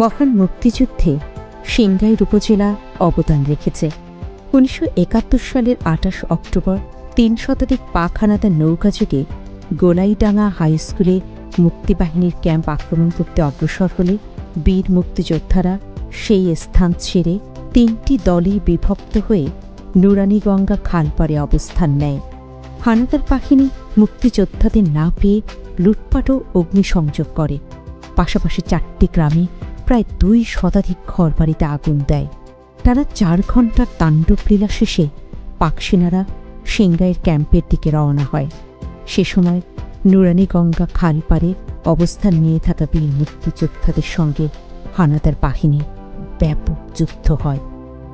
মহান মুক্তিযুদ্ধে সিংগাইর উপজেলা অবদান রেখেছে। উনিশশো একাত্তর সালের আঠাশ অক্টোবর তিন শতাধিক পাক হানাদার নৌকা যুগে গোলাইডাঙ্গা হাই স্কুলে মুক্তিবাহিনীর ক্যাম্প আক্রমণ করতে অগ্রসর হলে বীর মুক্তিযোদ্ধারা সেই স্থান ছেড়ে তিনটি দলে বিভক্ত হয়ে নুরানীগঙ্গা খালপাড়ে অবস্থান নেয়। হানাদার বাহিনী মুক্তিযোদ্ধাদের না পেয়ে লুটপাটও অগ্নিসংযোগ করে। পাশাপাশি চারটি গ্রামে প্রায় দুই শতাধিক ঘরবাড়িতে আগুন দেয়। টানা চার ঘণ্টার তাণ্ডব লীলা শেষে পাকসেনারা সিংগাইয়ের ক্যাম্পের দিকে রওনা হয়। সে সময় নুরানীগঙ্গা খাল পারে অবস্থান নিয়ে থাকা বীর মুক্তিযোদ্ধাদের সঙ্গে হানাদার বাহিনীর ব্যাপক যুদ্ধ হয়।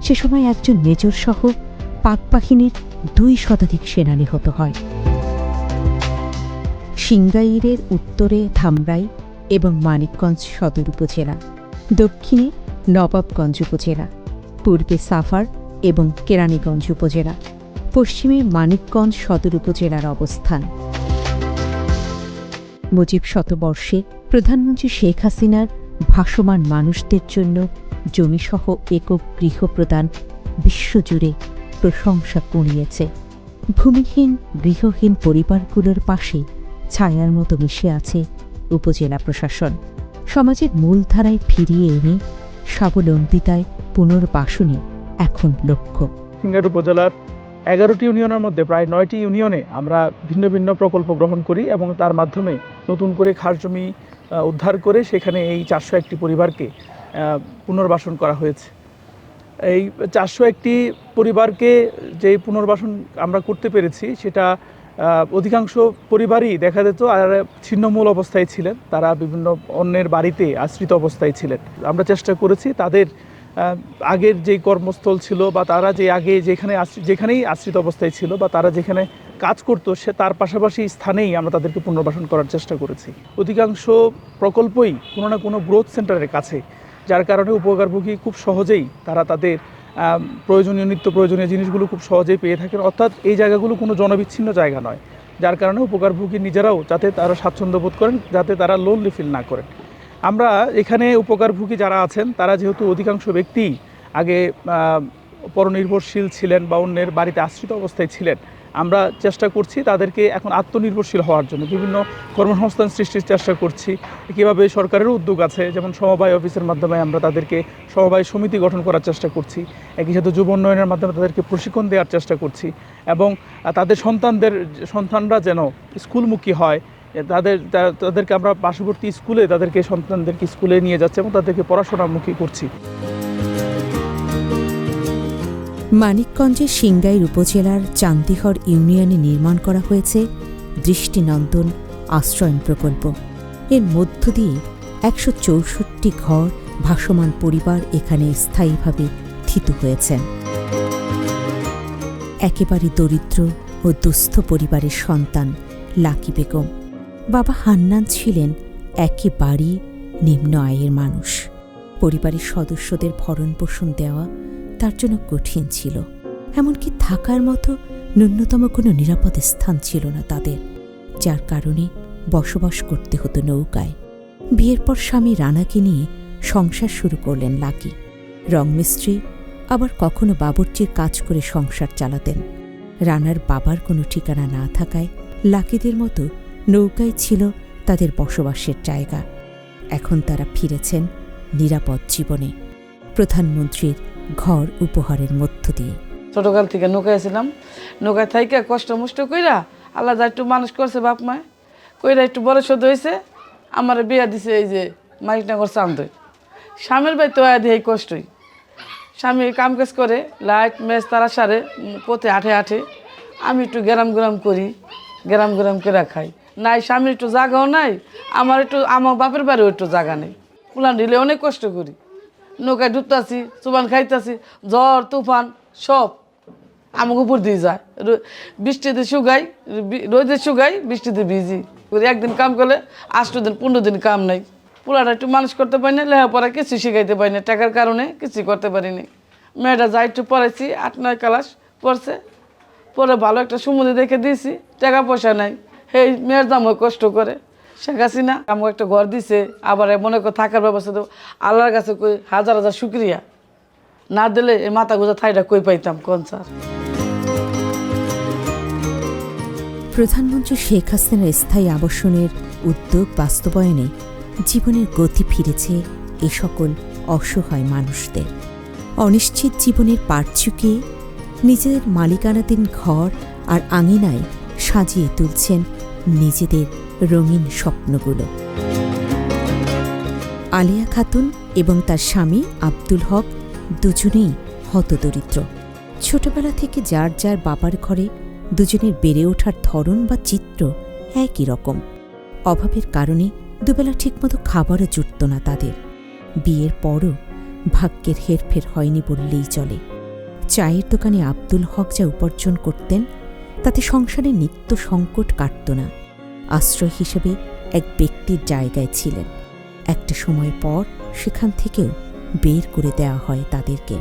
সে সময় একজন মেজর সহ পাক বাহিনীর দুই শতাধিক সেনা নিহত হয়। সিংগাইরের উত্তরে ধামরাই এবং মানিকগঞ্জ সদর উপজেলা। দক্ষিণে নবাবগঞ্জ উপজেলা, পূর্বে সাফার এবং কেরানীগঞ্জ উপজেলা, পশ্চিমে মানিকগঞ্জ সদর উপজেলার অবস্থান। মুজিব শতবর্ষে প্রধানমন্ত্রী শেখ হাসিনার ভাসমান মানুষদের জন্য জমিসহ একক গৃহ প্রদান বিশ্বজুড়ে প্রশংসা কুড়িয়েছে। ভূমিহীন, গৃহহীন পরিবারগুলোর পাশে ছায়ার মতো মিশে আছে উপজেলা প্রশাসন। সমাজের মূলধারায় ফিরিয়ে এনে স্বাবলম্বিতায় পুনর্বাসনে এখন লক্ষ্য। সিঙ্গার উপজেলার এগারোটি ইউনিয়নের মধ্যে প্রায় নয়টি ইউনিয়নে আমরা ভিন্ন ভিন্ন প্রকল্প গ্রহণ করি এবং তার মাধ্যমে নতুন করে খাস জমি উদ্ধার করে সেখানে এই চারশো একটি পরিবারকে পুনর্বাসন করা হয়েছে। এই চারশো একটি পরিবারকে যে পুনর্বাসন আমরা করতে পেরেছি সেটা অধিকাংশ পরিবারই দেখা যেত আর ছিন্নমূল অবস্থায় ছিলেন। তারা বিভিন্ন অন্যের বাড়িতে আশ্রিত অবস্থায় ছিলেন। আমরা চেষ্টা করেছি তাদের আগের যে কর্মস্থল ছিল বা তারা যে আগে যেখানে যেখানেই আশ্রিত অবস্থায় ছিল বা তারা যেখানে কাজ করতো, সে তার পাশাপাশি স্থানেই আমরা তাদেরকে পুনর্বাসন করার চেষ্টা করেছি। অধিকাংশ প্রকল্পই কোনো না কোনো গ্রোথ সেন্টারের কাছে, যার কারণে উপকারভোগী খুব সহজেই তারা তাদের প্রয়োজনীয়, নিত্য প্রয়োজনীয় জিনিসগুলো খুব সহজেই পেয়ে থাকেন। অর্থাৎ এই জায়গাগুলো কোনো জনবিচ্ছিন্ন জায়গা নয়। যার কারণে উপকারভোগী নিজেরাও যাতে তারা স্বাচ্ছন্দ্য বোধ করেন, যাতে তারা লোনলি ফিল না করেন। আমরা এখানে উপকারভোগী যারা আছেন, তারা যেহেতু অধিকাংশ ব্যক্তি আগে পরনির্ভরশীল ছিলেন বা অন্যের বাড়িতে আশ্রিত অবস্থায় ছিলেন আমরা চেষ্টা করছি তাদেরকে এখন আত্মনির্ভরশীল হওয়ার জন্য। বিভিন্ন কর্মসংস্থান সৃষ্টির চেষ্টা করছি। কীভাবে সরকারের উদ্যোগ আছে, যেমন সমবায় অফিসের মাধ্যমে আমরা তাদেরকে সমবায় সমিতি গঠন করার চেষ্টা করছি। একই সাথে যুব উন্নয়নের মাধ্যমে তাদেরকে প্রশিক্ষণ দেওয়ার চেষ্টা করছি এবং তাদের সন্তানদের, সন্তানরা যেন স্কুলমুখী হয় তাদের তাদেরকে আমরা পার্শ্ববর্তী স্কুলে তাদেরকে সন্তানদেরকে স্কুলে নিয়ে যাচ্ছি এবং তাদেরকে পড়াশোনামুখী করছি। মানিকগঞ্জের সিংগাইর উপজেলার চান্দিহর ইউনিয়নে নির্মাণ করা হয়েছে দৃষ্টিনন্দন আশ্রয়ন প্রকল্প। এর মধ্য দিয়ে একশো চৌষট্টি ঘর ভাসমান পরিবার এখানে স্থায়ীভাবে থিতু হয়েছেন একেবারে দরিদ্র ও দুস্থ পরিবারের সন্তান লাকি বেগম। বাবা হান্নান ছিলেন একেবারেই নিম্ন আয়ের মানুষ। পরিবারের সদস্যদের ভরণ পোষণ দেওয়া তার জন্য কঠিন ছিল, এমনকি থাকার মতো ন্যূনতম কোনো নিরাপদ স্থান ছিল না তাদের, যার কারণে বসবাস করতে হতো নৌকায়। বিয়ের পর স্বামী রানাকে নিয়ে সংসার শুরু করলেন লাকি। রংমিস্ত্রি আবার কখনো বাবুর্চির কাজ করে সংসার চালাতেন। রানার বাবার কোনো ঠিকানা না থাকায় লাকিদের মতো নৌকায় ছিল তাদের বসবাসের জায়গা। এখন তারা ফিরেছেন নিরাপদ জীবনে। প্রধানমন্ত্রীর ঘর উপহারের মধ্য দিয়ে। ছোটকাল থেকে নৌকায় ছিলাম নৌকায় থাইকা কষ্ট মুষ্ট কইরা আল্লাহ যা একটু মানুষ করছে বাপ মায় কইরা একটু বড় সদ হয়েছে আমার বিয়া দিছে এই যে মাইকনগর চান্দই। স্বামীর বাড়ি তো আয় দিয়ে কষ্টই। স্বামী কাম কাজ করে, লাইট ম্যাচ তারা সারে পথে আঠে আঠে আমি একটু গ্রাম গ্রাম করি, গ্রাম গ্রাম করে খাই। নাই, স্বামীর একটু জাগাও নাই, আমার একটু, আমার বাপের বাড়িও একটু জাগা নেই। পুলান ঢিলে অনেক কষ্ট করি। নৌকায় ডুবতাছি, চুবান খাইতাছি ঝড় তুফান, সব আমাকে উপর দিয়ে যায়। বৃষ্টিতে শুকাই রোদে শুকাই, বৃষ্টিতে ভিজি। একদিন কাম করলে আষ্ট দিন, পনেরো দিন কাম নাই। পোলাটা একটু মানুষ করতে পারি না, লেখাপড়া কিছু শিখাইতে পারি না, টাকার কারণে কিছু করতে পারিনি মেয়েটা যা একটু পড়াইছি, আট, নয় ক্লাস পড়ছে। পরে ভালো একটা সমুদ্রে দেখে দিয়েছি, টাকা পয়সা নাই। সেই মেয়ের দাম কষ্ট করে। শেখ হাসিনা আমাকে একটা ঘর দিছে, আবার মনে করে থাকার ব্যবস্থা দেবো। আল্লাহর কাছে কই, হাজার হাজার শুক্রিয়া। না দিলে এই মাথা গোজা থাইটা কই পাইতাম, কোন স্যার? প্রধানমন্ত্রী শেখ হাসিনার স্থায়ী আবাসনের উদ্যোগ বাস্তবায়নে জীবনের গতি ফিরেছে এ সকল অসহায় মানুষদের। অনিশ্চিত জীবনের পাট চুকিয়ে নিজেদের মালিকানাধীন ঘর আর আঙিনায় সাজিয়ে তুলছেন নিজেদের রঙিন স্বপ্নগুলো। আলিয়া খাতুন এবং তার স্বামী আব্দুল হক দুজনেই হতদরিদ্র। ছোটবেলা থেকে যার যার বাবার ঘরে দুজনের বেড়ে ওঠার ধরন বা চিত্র একই রকম। অভাবের কারণে দুবেলা ঠিকমতো খাবারও জুটত না তাদের। বিয়ের পরও ভাগ্যের হেরফের হয়নি বললেই চলে। চায়ের দোকানে আব্দুল হক যা উপার্জন করতেন, তাতে সংসারে নিত্য সংকট কাটত না। আশ্রয় হিসেবে এক ব্যক্তির জায়গায় ছিলেন। একটা সময় পর সেখান থেকেও বের করে দেওয়া হয় তাদেরকে।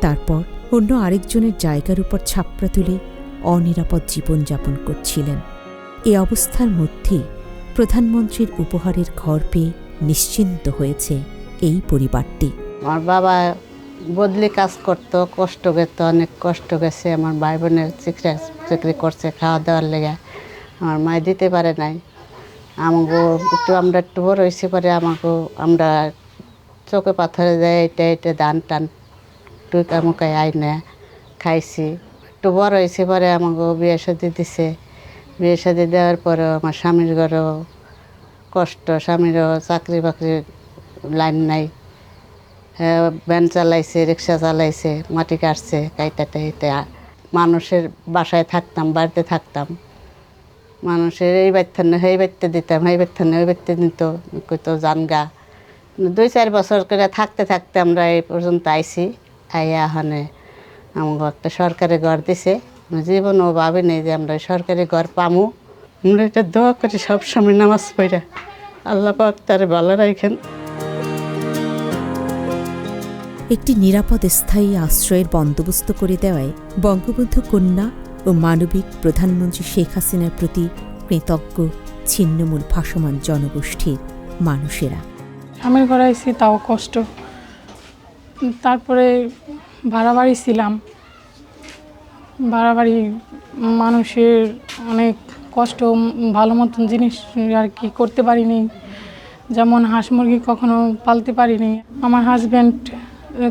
তারপর অন্য আরেকজনের জায়গার উপর ছাপড়া তুলে অনিরাপদ জীবনযাপন করছিলেন। এ অবস্থার মধ্যেই প্রধানমন্ত্রীর উপহারের ঘর পেয়ে নিশ্চিন্ত হয়েছে এই পরিবারটি। আমার বাবা বদলি কাজ করত, কষ্ট পেত, অনেক কষ্ট গেছে আমার ভাই বোনের চাকরি করছে খাওয়া দাওয়ার লেগে। আমার মায় দিতে পারে নাই। আমাকে একটু আমরা একটু বড় হয়েছি পরে আমাকে আমরা চোখে পাথরে দেয় এটা এটা দান টান টুকা মুকাই না খাইছি। একটু বড় হয়েছে পরে আমাকে বিয়ে শাদি দিছে। বিয়ে শাদি দেওয়ার পরেও আমার স্বামীর ঘরেও কষ্ট, স্বামীরও চাকরি বাকরি লাইন নাই। হ্যাঁ ভ্যান চালাইছে, রিক্সা চালাইছে, মাটি কাটছে, কাইটা টাইটা। মানুষের বাসায় থাকতাম, বাড়িতে থাকতাম। মানুষের এই বাচ্চানে এই বাচ্চা দিতাম এই বাচ্চানে ওই বাচ্চা নিত কইতো জানগা দুই চার বছর করে থাকতে থাকতে আমরা এই পর্যন্ত আইছি। আইয়া হনে আমাকে একটা সরকারি ঘর দিছে। জীবনও ভাবি নেই যে আমরা সরকারি ঘর পামু। আমরা এটা দোয়া করি সবসময় নামাজ পড়া। আল্লাহ পাক তার ভালো রাখেন। একটি নিরাপদ স্থায়ী আশ্রয়ের বন্দোবস্ত করে দেওয়ায় বঙ্গবন্ধু কন্যা ও মানবিক প্রধানমন্ত্রী শেখ হাসিনার প্রতি কৃতজ্ঞ, ছিন্নমূল, ভাসমান জনগোষ্ঠীর মানুষেরা। ঘরে আইসি তাও কষ্ট। তারপরে ভাড়া বাড়ি ছিলাম। ভাড়া বাড়ি মানুষের অনেক কষ্ট, ভালো মতন জিনিস আর কি করতে পারিনি। যেমন হাঁস মুরগি কখনো পালতে পারিনি। আমার হাজব্যান্ড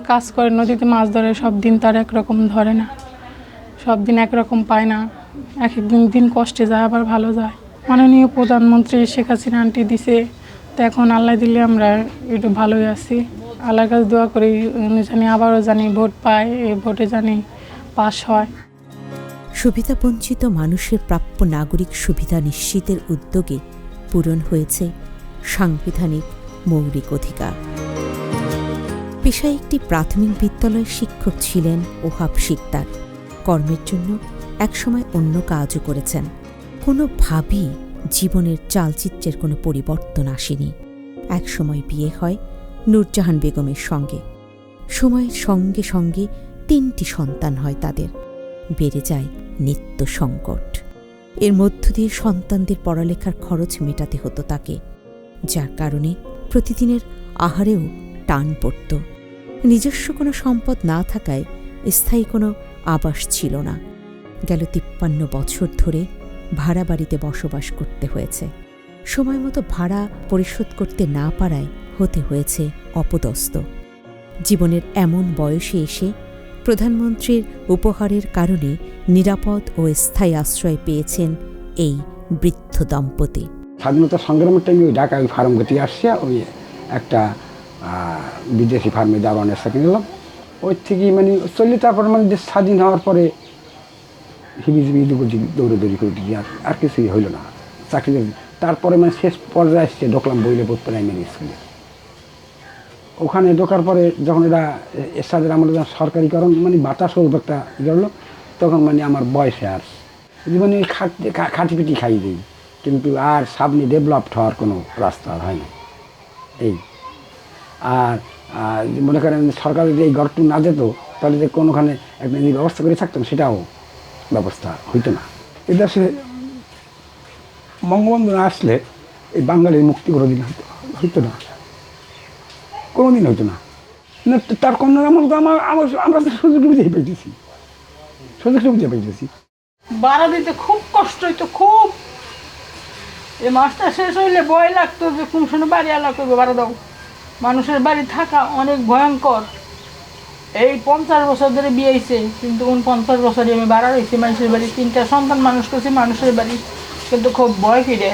কাজ করে, নদীতে মাছ ধরে, সব দিন তার একরকম ধরে না। সব দিন একরকম পায় না। এক একদিন দিন কষ্টে যায়, আবার ভালো যায়। মাননীয় প্রধানমন্ত্রী শেখ হাসিনা আন্টি দিছে। তো এখন আল্লাহ দিলে আমরা একটু ভালোই আছি। আল্লাহর কাছে দোয়া করি জানি আবারও জানি ভোট পায়, এই ভোটে জানি পাশ হয়। সুবিধাবঞ্চিত মানুষের প্রাপ্য নাগরিক সুবিধা নিশ্চিতের উদ্যোগে পূরণ হয়েছে সাংবিধানিক মৌলিক অধিকার। পেশায় একটি প্রাথমিক বিদ্যালয়ের শিক্ষক ছিলেন ওহাব শিকদার। কর্মের জন্য একসময় অন্য কাজও করেছেন। কোনোভাবেই জীবনের চালচিত্রের কোনো পরিবর্তন আসেনি। একসময় বিয়ে হয় নূরজাহান বেগমের সঙ্গে। সময়ের সঙ্গে সঙ্গে তিনটি সন্তান হয় তাদের। বেড়ে যায় নিত্য সংকট। এর মধ্য দিয়ে সন্তানদের পড়ালেখার খরচ মেটাতে হতো তাকে। যার কারণে প্রতিদিনের আহারেও টান পড়ত। নিজস্ব কোনো সম্পদ না থাকায় স্থায়ী কোনো আবাস ছিল না। গেল তিপ্পান্ন বছর ধরে ভাড়া বাড়িতে বসবাস করতে হয়েছে। সময় মতো ভাড়া পরিশোধ করতে না পারায় হতে হয়েছে অপদস্থ। জীবনের এমন বয়সে এসে প্রধানমন্ত্রীর উপহারের কারণে নিরাপদ ও স্থায়ী আশ্রয় পেয়েছেন এই বৃদ্ধ দম্পতি। স্বাধীনতা সংগ্রামের টাইমে ওই ঢাকা ওই ফার্ম গতি আসছে, ওই একটা বিদেশি ফার্মে দারোয়ানের সাথে নিলাম। ওই থেকে মানে চললে তারপর মানে দেশ স্বাধীন হওয়ার পরে হিবি জিবি দুপুর দৌড়ে করে দিই আর আর কিছুই হইল না। চাকরি। তারপরে মানে শেষ পর্যায়ে আসছে ঢোকলাম বইলে পড়তে প্রাইমারি স্কুলে। ওখানে ঢোকার পরে যখন এটা এরশাদের আমাদের যখন সরকারিকরণ মানে বাতাস হোক একটা ইয়ে তখন মানে আমার বয়সে আর। ওই খাটি খাটি পিটি খাই দিই, কিন্তু আর সামনে ডেভেলপড হওয়ার কোনো রাস্তা হয় না। এই। আর মনে করেন সরকার যদি এই ঘরটু না যেত, তাহলে যে কোনোখানে একটা যদি ব্যবস্থা করে থাকতাম, সেটাও ব্যবস্থা হইতো না। এদেশে বঙ্গবন্ধু না আসলে এই বাঙালির মুক্তি করে দিন হইতো না। কোনোদিন হইতো না। তার কন্যা আমার তো আমার আমার, আমরা সুযোগ সুবিধা পেয়েছি সুযোগ সুবিধা পেয়েছি বাড়া দিতে খুব কষ্ট হইতো, খুব। এই মাসটা শেষ হইলে ভয় লাগতো যে কোন সময় বাড়ি আলা করবে বাড়া দাও। মানুষের বাড়ি থাকা অনেক ভয়ঙ্কর। এই পঞ্চাশ বছর ধরে বিয়ে হয়েছে কিন্তু কোন পঞ্চাশ বছরে আমি বাড়া রয়েছি মানুষের বাড়ি, তিনটা সন্তান মানুষ করছি, মানুষের বাড়ি। কিন্তু খুব ভয় ফিরে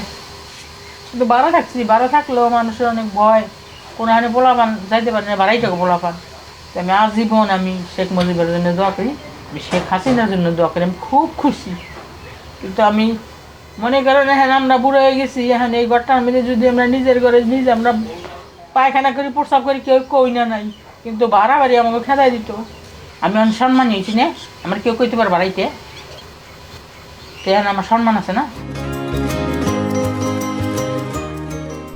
কিন্তু বাড়া থাকছি, বাড়া থাকলেও মানুষের অনেক ভয়। কোনো হানে পোলাপান যাইতে পারে না, বাড়াই থাকো পোলাপান। আমি আজীবন আমি শেখ মুজিবের জন্য দোয়া করি শেখ হাসিনার জন্য দোয়া করি, আমি খুব খুশি। কিন্তু আমি মনে করেন হ্যাঁ আমরা বুড়ো হয়ে গেছি, এখন এই ঘরটার মধ্যে যদি আমরা নিজের ঘরে নিজে, আমরা পায়খানা করি, প্রস্রাব করি, কেউ কই না নাই। কিন্তু ভাড়া বাড়ি আমাকে খেদাই দিত। আমি অনেক সম্মান নিয়েছি না। আমার কেউ কইতে পারে বাড়াইতে তো এখন আমার সম্মান আছে না?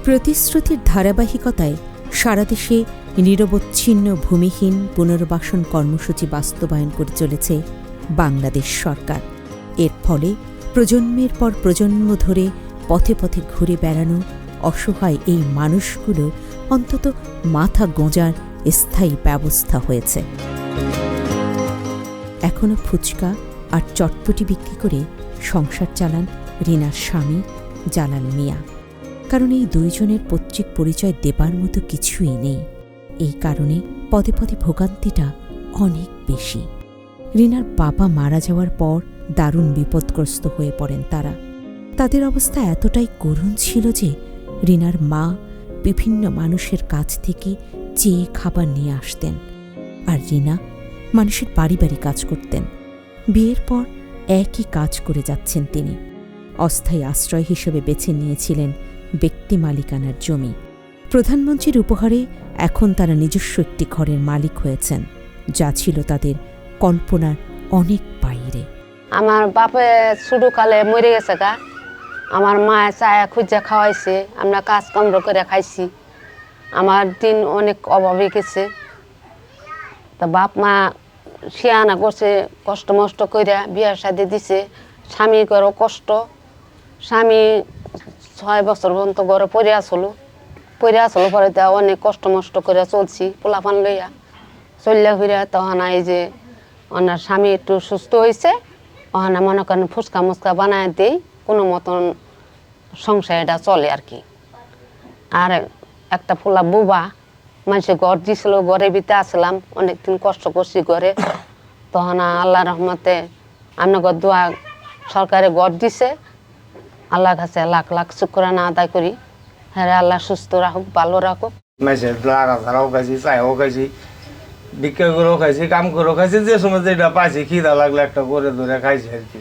প্রতিশ্রুতির ধারাবাহিকতায় সারা দেশে নিরবচ্ছিন্ন ভূমিহীন পুনর্বাসন কর্মসূচি বাস্তবায়ন করে চলেছে বাংলাদেশ সরকার। এর ফলে প্রজন্মের পর প্রজন্ম ধরে পথে পথে ঘুরে বেড়ানো অসহায় এই মানুষগুলোর অন্তত মাথা গোঁজার স্থায়ী ব্যবস্থা হয়েছে। এখনও ফুচকা আর চটপটি বিক্রি করে সংসার চালান রিনার স্বামী জালাল মিয়া। কারণ এই দুইজনের পৈতৃক পরিচয় দেবার মতো কিছুই নেই। এই কারণে পদে পদে ভোগান্তিটা অনেক বেশি। রিনার বাবা মারা যাওয়ার পর দারুণ বিপদগ্রস্ত হয়ে পড়েন তারা। তাদের অবস্থা এতটাই করুণ ছিল যে রিনার মা বিভিন্ন মানুষের কাছ থেকে চেয়ে খাবার নিয়ে আসতেন। আর রিনা মানুষের বাড়ি বাড়ি কাজ করতেন। বিয়ের পর একই কাজ করে যাচ্ছেন তিনি। অস্থায়ী আশ্রয় হিসেবে বেছে নিয়েছিলেন ব্যক্তি মালিকানার জমি। প্রধানমন্ত্রীর উপহারে এখন তারা নিজস্ব একটি ঘরের মালিক হয়েছেন, যা ছিল তাদের কল্পনার অনেক বাইরে। আমার বাপে ছোটকালে মরে গেছে গা। আমার মা চায়া খুঁজে খাওয়াইছে, আমরা কাজ করে খাইছি। আমার দিন অনেক অভাবে গেছে। তা বাপ মা শিয়ানা করছে, কষ্ট মষ্ট কইরা বিয়ার সাথে দিছে। স্বামী করো কষ্ট। স্বামী ছয় বছর পর্যন্ত ঘরে পড়ে আসলো। পড়ে আসলো পরে তা অনেক কষ্ট মষ্ট করে চলছি, পোলাপান লইয়া। চললে ফিরে তখন এই যে ওনার স্বামী একটু সুস্থ হয়েছে ওখানে মনে করেন ফুচকা মুচকা বানায় দিই। কোনো মতন সংসার এটা চলে আর কি। আর একটা ফুলা বুবা, মানুষে ঘর দিছিল, ঘরের ভিতরে আসলাম, অনেকদিন কষ্ট করছি ঘরে। তখন আল্লাহ রহমতে আপনাকে দোয়া, সরকারে ঘর দিছে। আল্লাহর কাছে লাখ লাখ শুক্রানা আদায় করি। হ্যাঁ আল্লাহ সুস্থ রাখুক, ভালো রাখুক। মেসেজ লাড়া খাইছি করেও খাইছি, কাম করেও খাইছি, যে সময় যেটা পাইছি, খিদা লাগলে একটা করে ধরে খাইছি আর কি।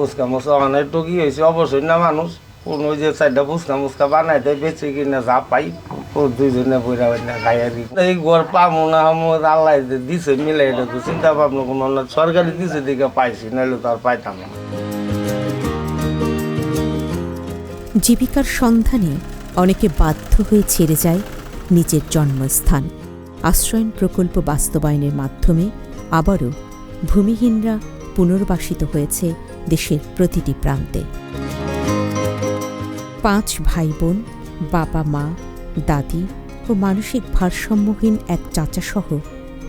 ফুচকা মুচকা মানে একটু কি হয়েছে অবশ্যই না মানুষ। কোন ওই যে চারটা ফুচকা মুচকা বানাই দেয়, বেঁচে কিনা যা পাই, ও দুইজনে বইরা বইরা খাই আর কি। এই ঘর পামো না হামো, আল্লাহ দিছে মিলে এটা তো চিন্তা ভাবনা কোনো না, সরকারি দিছে দিকে পাইছি নাহলে তো আর পাইতাম না। জীবিকার সন্ধানে অনেকে বাধ্য হয়ে ছেড়ে যায় নিজের জন্মস্থান। আশ্রয়ণ প্রকল্প বাস্তবায়নের মাধ্যমে আবারও ভূমিহীনরা পুনর্বাসিত হয়েছে দেশের প্রতিটি প্রান্তে। পাঁচ ভাই বোন বাবা, মা, দাদি ও মানসিক ভারসাম্যহীন এক চাচাসহ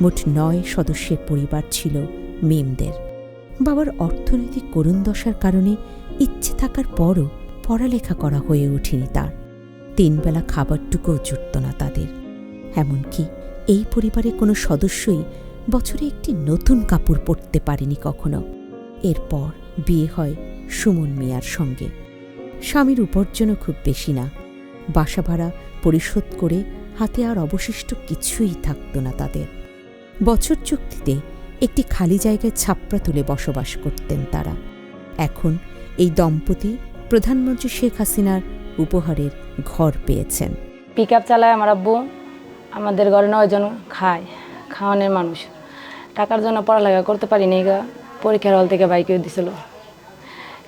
মোট নয় সদস্যের পরিবার ছিল মিমদের। বাবার অর্থনৈতিক করুণ দশার কারণে ইচ্ছে থাকার পরও পড়ালেখা করা হয়ে ওঠেনি তার। তিনবেলা খাবারটুকুও জুটত না তাদের। এমনকি এই পরিবারের কোনো সদস্যই বছরে একটি নতুন কাপড় পরতে পারেনি কখনো। এরপর বিয়ে হয় সুমন মিয়ার সঙ্গে। স্বামীর উপার্জনও খুব বেশি না। বাসা ভাড়া পরিশোধ করে হাতে আর অবশিষ্ট কিছুই থাকত না তাদের। বছর চুক্তিতে একটি খালি জায়গায় ছাপড়া তুলে বসবাস করতেন তারা। এখন এই দম্পতি প্রধানমন্ত্রী শেখ হাসিনার উপহারের ঘর পেয়েছেন। পিক আপ চালায় আমার আব্বু। আমাদের ঘরে নয়জন খায়। খাওয়ানোর মানুষ। টাকার জন্য পড়ালেখা করতে পারিনি গা, পরীক্ষার হল থেকে বাইকে দিছিল।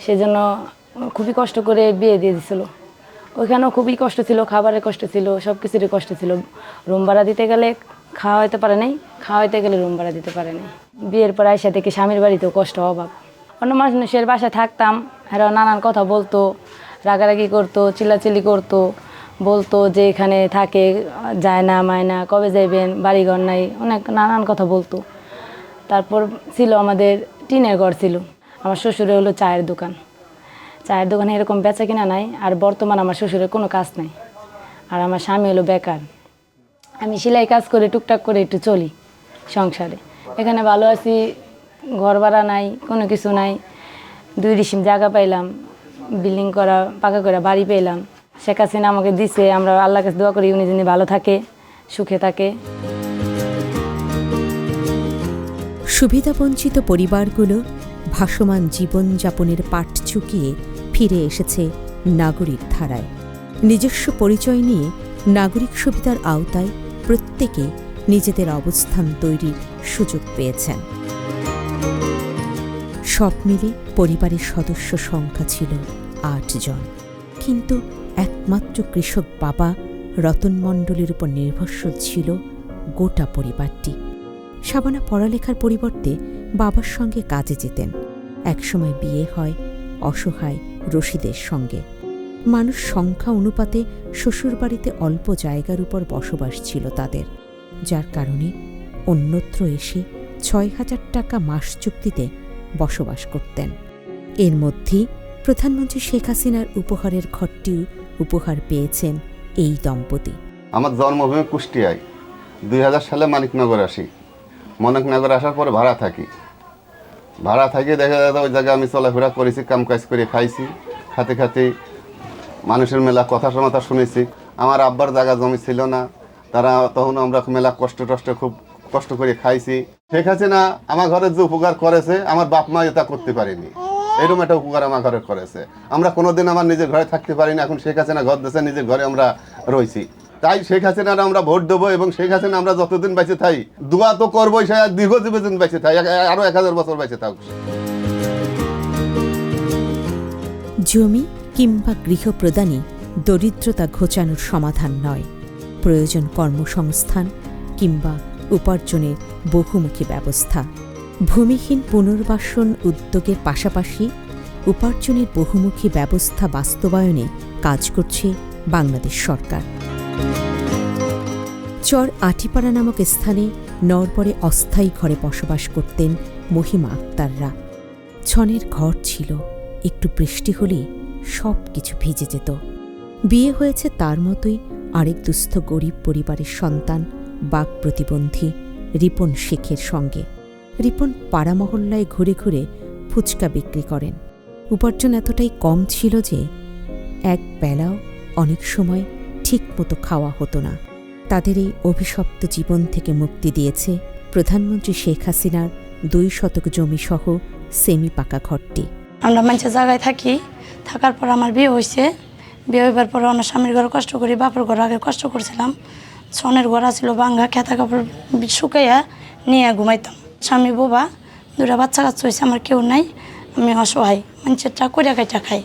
সেজন্য খুবই কষ্ট করে বিয়ে দিয়ে দিছিল। ওইখানেও খুবই কষ্ট ছিল, খাবারের কষ্ট ছিল সব কিছুরই কষ্ট ছিল। রুম ভাড়া দিতে গেলে খাওয়াইতে পারে নাই, খাওয়াইতে গেলে রুম ভাড়া দিতে পারে নাই। বিয়ের পর আইসা থেকে স্বামীর বাড়িতেও কষ্ট অভাব। অন্য মানুষের বাসায় থাকতাম, এরা নানান কথা বলতো, রাগারাগি করতো, চিল্লাচিল্লি করতো। বলতো যে এখানে থাকে, যায় না, মায় না, কবে যাইবেন, বাড়িঘর নাই, অনেক নানান কথা বলতো। তারপর ছিল আমাদের টিনের ঘর ছিল, আমার শ্বশুরের হলো চায়ের দোকান। চায়ের দোকানে এরকম বেচা কিনা নাই, আর বর্তমান আমার শ্বশুরের কোনো কাজ নাই, আর আমার স্বামী হলো বেকার। আমি সেলাই কাজ করে, টুকটাক করে একটু চলি সংসারে। এখানে ভালো আছি, ঘর ভাড়া নাই, কোনো কিছু নাই। দুই ডিসিম জায়গা পাইলাম, বিল্ডিং করা, পাকা করা বাড়ি পেলাম শেখ হাসিনা আমাকে দিছে, আমরা আল্লাহর কাছে দোয়া করি উনি যিনি ভালো থাকে, সুখে থাকে। সুবিধাবঞ্চিত পরিবারগুলো ভাসমান জীবনযাপনের পাঠ চুকিয়ে ফিরে এসেছে নাগরিক ধারায়। নিজস্ব পরিচয় নিয়ে নাগরিক সুবিধার আওতায় প্রত্যেকে নিজেদের অবস্থান তৈরির সুযোগ পেয়েছেন। সব মিলে পরিবারের সদস্য সংখ্যা ছিল আটজন। কিন্তু একমাত্র কৃষক বাবা রতন মণ্ডলের উপর নির্ভরশীল ছিল গোটা পরিবারটি। শাবানা পড়ালেখার পরিবর্তে বাবার সঙ্গে কাজে যেতেন। একসময় বিয়ে হয় অসহায় রশিদের সঙ্গে। মানুষ সংখ্যা অনুপাতে শ্বশুরবাড়িতে অল্প জায়গার উপর বসবাস ছিল তাদের। যার কারণে অন্যত্র এসে ছয় হাজার টাকা মাস চুক্তিতে বসবাস করতেন। এর মধ্যেই প্রধানমন্ত্রী শেখ হাসিনার উপহারের ঘরটিও উপহার পেয়েছেন এই দম্পতি। আমার জন্মভূমি কুষ্টিয়ায়। দুই হাজার সালে মানিকনগর আসি। মানিকনগর আসার পরে ভাড়া থাকি। ভাড়া থাকি দেখা যায় ওই জায়গায় আমি চলাফেরা করেছি কাম কাজ করে খাইছি, খাতে খাতে মানুষের মেলা কথা সমাথা শুনেছি। আমার আব্বার জায়গা জমি ছিল না। তারা তখন আমরা মেলা কষ্ট টষ্ট খুব কষ্ট করে খাইছি। শেখ হাসিনা আমার ঘরে যে উপকার করেছে, আমার বাপ মা এটা করতে পারেনি। এরকম একটা উপকার আমার ঘরে করেছে। আমরা কোনোদিন আমার নিজের ঘরে থাকতে পারিনি, এখন শেখ হাসিনা ঘর দেশে নিজের ঘরে আমরা রয়েছি। তাই শেখ হাসিনার আমরা ভোট দেবো এবং শেখ হাসিনা আমরা যতদিন বেঁচে থাই, দোয়া তো করবোই, সে দীর্ঘজীবী বেঁচে থাই, এক- আরও এক হাজার বছর বেঁচে থাকুক। জমি কিংবা গৃহ প্রদানই দরিদ্রতা ঘোচানোর সমাধান নয়। প্রয়োজন কর্মসংস্থান কিংবা উপার্জনের বহুমুখী ব্যবস্থা। ভূমিহীন পুনর্বাসন উদ্যোগের পাশাপাশি উপার্জনের বহুমুখী ব্যবস্থা বাস্তবায়নে কাজ করছে বাংলাদেশ সরকার। চর আটিপাড়া নামক স্থানে নরপরে অস্থায়ী ঘরে বসবাস করতেন মহিমা আক্তাররা। ছনের ঘর ছিল, একটু বৃষ্টি হলেই সব কিছু ভিজে যেত। বিয়ে হয়েছে তার মতোই আরেক দুস্থ গরিব পরিবারের সন্তান, বাক প্রতিবন্ধী রিপন শেখের সঙ্গে। রিপন পাড়া মহল্লায় ঘুরে ঘুরে ফুচকা বিক্রি করেন। উপার্জন এতটাই কম ছিল যে এক বেলাও অনেক সময় ঠিক মতো খাওয়া হতো না। তাদের এই অভিশপ্ত জীবন থেকে মুক্তি দিয়েছে প্রধানমন্ত্রী শেখ হাসিনার দুই শতক জমিসহ সেমি পাকা ঘরটি। আমরা মানুষের জায়গায় থাকি, থাকার পর আমার বিয়ে হয়েছে। বিয়ে হইবার পর আমার স্বামীর ঘরে কষ্ট করি, বাপের ঘর আগে কষ্ট করছিলাম। ছনের ঘর ছিল বাঙ্গা খেতা কাপড় শুকাইয়া নিয়ে ঘুমাইতাম। স্বামী বোবা দুটা বাচ্চা কাচ্চা হয়েছে আমার কেউ নাই, আমি অসহায়, মানুষের চা করিয়া কাইটা খাই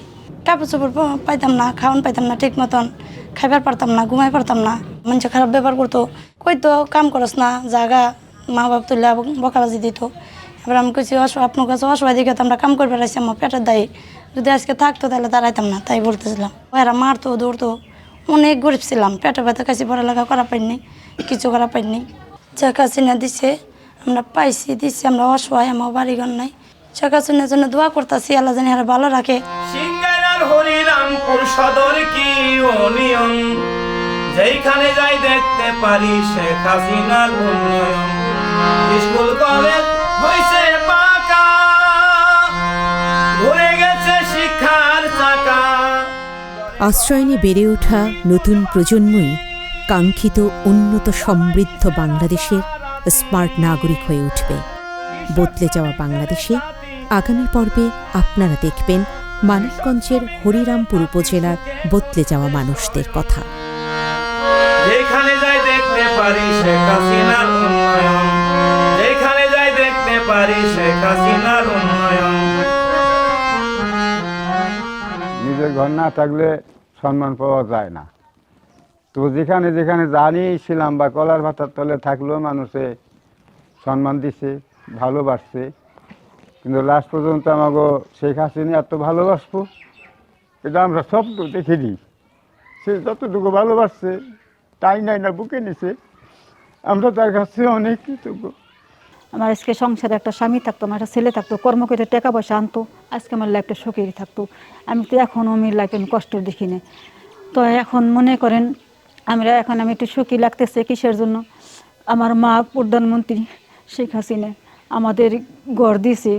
কাপড় চোপড় পাইতাম না, খাওয়ান পাইতাম না, ঠিক মতন, খাইবার পারতাম না, ঘুমাই পারতাম না, মানুষে খারাপ ব্যবহার করতো। কইতো, কাম করস না, জাগা মা বাপ তুলে বকাবাজি দিত। এবার আমি কইছি অসহায় আপনার কাছে অসহায় দিকে তো আমরা কাম করে বেড়াইছি আমার পেটের দায়ী। যদি আজকে থাকতো তাহলে দাঁড়াইতাম না, তাই বলতেছিলাম। ওরা মারতো দৌড়তো অনেক গরিব ছিলাম, পেটে ব্যথা কাছে পড়ালেখা করা পাইনি, কিছু করা পাইনি। চাকা না দিছে আমরা পাইছি দিছি আমরা অসহায় আমার বাড়িঘর নাই। চাকা চিনার জন্য দোয়া করতেছি আল্লাহ জানি আর ভালো রাখে। সিঙ্গারার হরিরামপুর সদর কি অনিয়ন যেইখানে যাই দেখতে পারি শেখ হাসিনার উন্নয়ন। স্কুল কলেজ হয়েছে পাকা। ঘুরে গেছে শিক্ষার চাকা। আশ্রয়নে বেড়ে ওঠা নতুন প্রজন্মই কাঙ্ক্ষিত উন্নত সমৃদ্ধ বাংলাদেশের স্মার্ট নাগরিক হয়ে উঠবে। বদলে যাওয়া বাংলাদেশে আগামী পর্বে আপনারা দেখবেন মানিকগঞ্জের হরিরামপুর উপজেলার বদলে যাওয়া মানুষদের কথা। যেখানে যাই দেখতে পারি শেখ হাসিনার উন্নয়ন। যেখানে যাই দেখতে পারি শেখ হাসিনার উন্নয়ন। নিজের ঘর না থাকলে সম্মান পাওয়া যায় না। তো যেখানে যেখানে জানিয়েছিলাম বা কলার ভাতার তলে থাকলেও মানুষে সম্মান দিছে, ভালোবাসছে। কিন্তু লাস্ট পর্যন্ত আমাকে শেখ হাসিনা এত ভালোবাসবো, এটা আমরা স্বপ্ন দেখিনি সে যতটুকু ভালোবাসছে, তাই নাই না বুকে নিছে। আমরা তার কাছে অনেক কৃতজ্ঞ। আমার আজকে সংসারে একটা স্বামী থাকতো, আমার একটা ছেলে থাকতো, কর্ম করে টাকা পয়সা আনতো, আজকে আমার লাইফটা সুখেরই থাকতো। আমি তো এখন আমি লাইফে আমি কষ্ট দেখি না তো এখন মনে করেন আমরা এখন আমি একটু সুখী লাগতেছে কিসের জন্য? আমার মা প্রধানমন্ত্রী শেখ হাসিনা আমাদের গড় দিয়েছে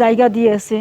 জায়গা দিয়েছে।